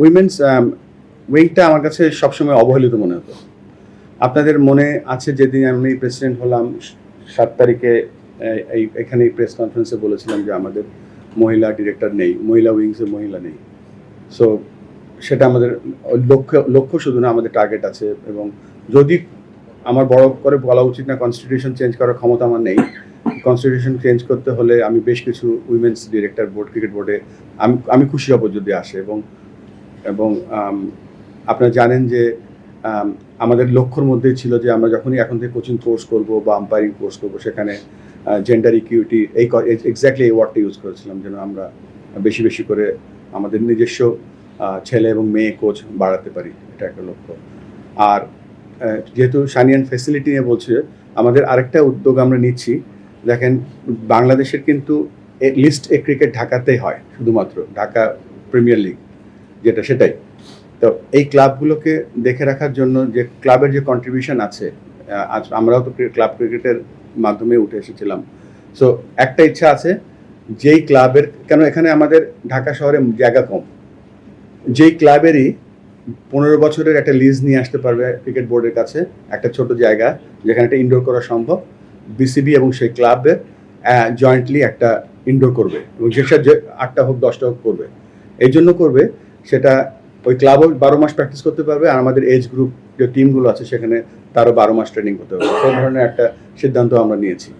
Women's উইংটা আমার কাছে সবসময় অবহেলিত মনে হতো। আপনাদের মনে আছে যেদিন আমি প্রেসিডেন্ট হলাম, সাত তারিখে এই- এখানে প্রেস কনফারেন্সে বলেছিলাম যে আমাদের মহিলা ডিরেক্টর নেই, মহিলা উইংসে মহিলা নেই। সো সেটা আমাদের লক্ষ্য লক্ষ্য শুধু না, আমাদের টার্গেট আছে এবং যদি আমার বড় করে বলা উচিত না কনস্টিটিউশন চেঞ্জ করার ক্ষমতা আমার নেই কনস্টিটিউশন চেঞ্জ করতে হলে আমি বেশ কিছু উইমেন্স ডিরেক্টর বোর্ড ক্রিকেট বোর্ডে আমি আমি খুশি হব যদি আসে এবং এবং আপনারা জানেন যে আমাদের লক্ষ্যর মধ্যে ছিল যে আমরা যখনই এখন থেকে কোচিং কোর্স করব বা আম্পায়ারিং কোর্স করব, সেখানে জেন্ডার ইকুইটি এই এক্স্যাক্টলি এই ওয়ার্ডটা ইউজ করেছিলাম যেন আমরা বেশি বেশি করে আমাদের নিজস্ব ছেলে এবং মেয়ে কোচ বাড়াতে পারি। এটা একটা লক্ষ্য। আর যেহেতু সানিয়ান ফেসিলিটি নিয়ে বলছে, আমাদের আরেকটা উদ্যোগ আমরা নিচ্ছি। দেখেন, বাংলাদেশের কিন্তু লিস্ট এ ক্রিকেট ঢাকাতেই হয়, শুধুমাত্র ঢাকা প্রিমিয়ার লিগ যেটা সেটাই। তো এই ক্লাবগুলোকে দেখে রাখার জন্য যে ক্লাবের যে কন্ট্রিবিউশন আছে আজ আমরাও তো ক্লাব ক্রিকেটের মাধ্যমে উঠে এসেছিলাম। সো একটা ইচ্ছা আছে, যেই ক্লাবের, কেন এখানে আমাদের ঢাকা শহরে জায়গা কম। যেই ক্লাবেরই পনেরো বছরের একটা লিজ নিয়ে আসতে পারবে ক্রিকেট বোর্ডের কাছে, একটা ছোট জায়গা, যেখানে একটা ইনডোর করা সম্ভব বিসিবি এবং সেই ক্লাবে জয়েন্টলি একটা ইনডোর করবে এবং যেটা আটটা হোক, দশটা হোক করবে। এই জন্য করবে সেটা ওই ক্লাবও বারো মাস প্র্যাকটিস করতে পারবে আর আমাদের এজ গ্রুপ যে টিমগুলো আছে সেখানে তারও বারো মাস ট্রেনিং করতে পারবে। সেই ধরনের একটা সিদ্ধান্ত আমরা নিয়েছি।